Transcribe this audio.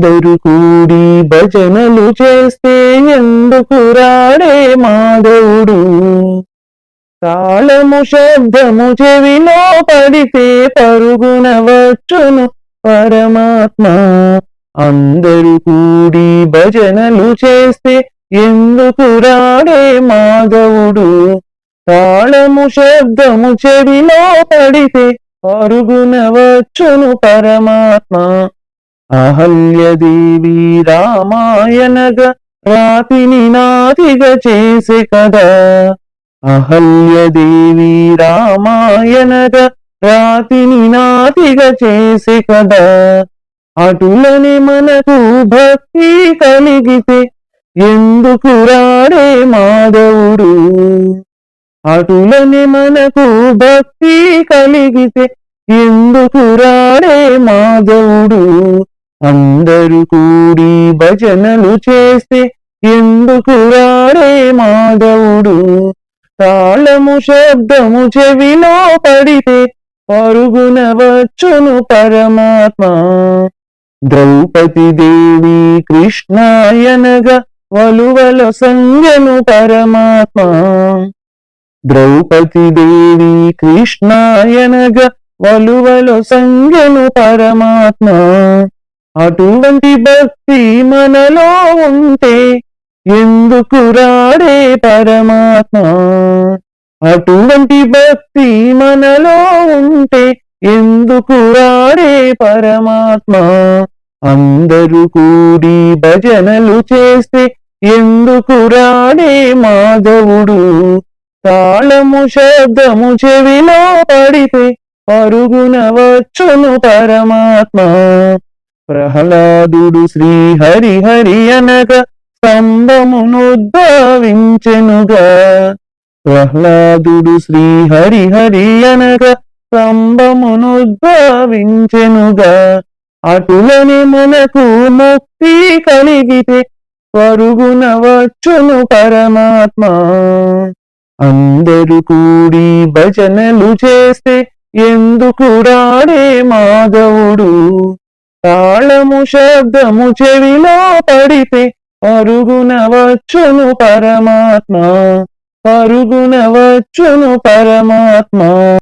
అందరూ కూడి భజనలు చేస్తే ఎందుకు రాడే మాధవుడు? తాళము శబ్దము చెవిలో పడితే పరుగున వచ్చును పరమాత్మ. అందరూ కూడి భజనలు చేస్తే ఎందుకు రాడే మాధవుడు? తాళము శబ్దము చెవిలో పడితే పరుగున వచ్చును పరమాత్మ. అహల్యదేవి రామాయణగా రాతిని నాతిగా చేసే కదా అహల్యదేవి రామాయణగా రాతిని నాతిగా చేసే కదా అటులని మనకు భక్తి కలిగితే ఎందుకు రాడే మాధవుడు? అటులని మనకు భక్తి కలిగితే ఎందుకు రాడే మాధవుడు? అందరూ కూడి భజనలు చేస్తే ఎందుకు రాడే మాధవుడు? తాళము శబ్దము చెవిలో పడితే పరుగున వచ్చును పరమాత్మ. ద్రౌపది దేవి కృష్ణాయనగా వలువల సంజను పరమాత్మ. ద్రౌపది దేవి కృష్ణాయనగా వలువల సంజను పరమాత్మ. అటువంటి భక్తి మనలో ఉంటే ఎందుకు రాడే పరమాత్మ? అటువంటి భక్తి మనలో ఉంటే ఎందుకు రాడే పరమాత్మ? అందరూ కూడి భజనలు చేస్తే ఎందుకు రాడే మాధవుడు? తాళము శబ్దము చెవిలో పడితే పరుగున వచ్చును పరమాత్మ. ప్రహ్లాదుడు శ్రీ హరి హరి అనక స్తంభమునుద్భవించెనుగా ప్రహ్లాదుడు శ్రీ హరి హరి అనక స్తంభమునుద్భవించెనుగా అటులని మనకు ముక్తి కలిగితే పరుగున వచ్చును పరమాత్మ. అందరు కూడి భజనలు చేస్తే ఎందుకు రాడే మాధవుడు? తాళము శబ్దము చెవిలో పడితే పరుగున వచ్చును పరమాత్మ. పరుగున వచ్చును పరమాత్మ.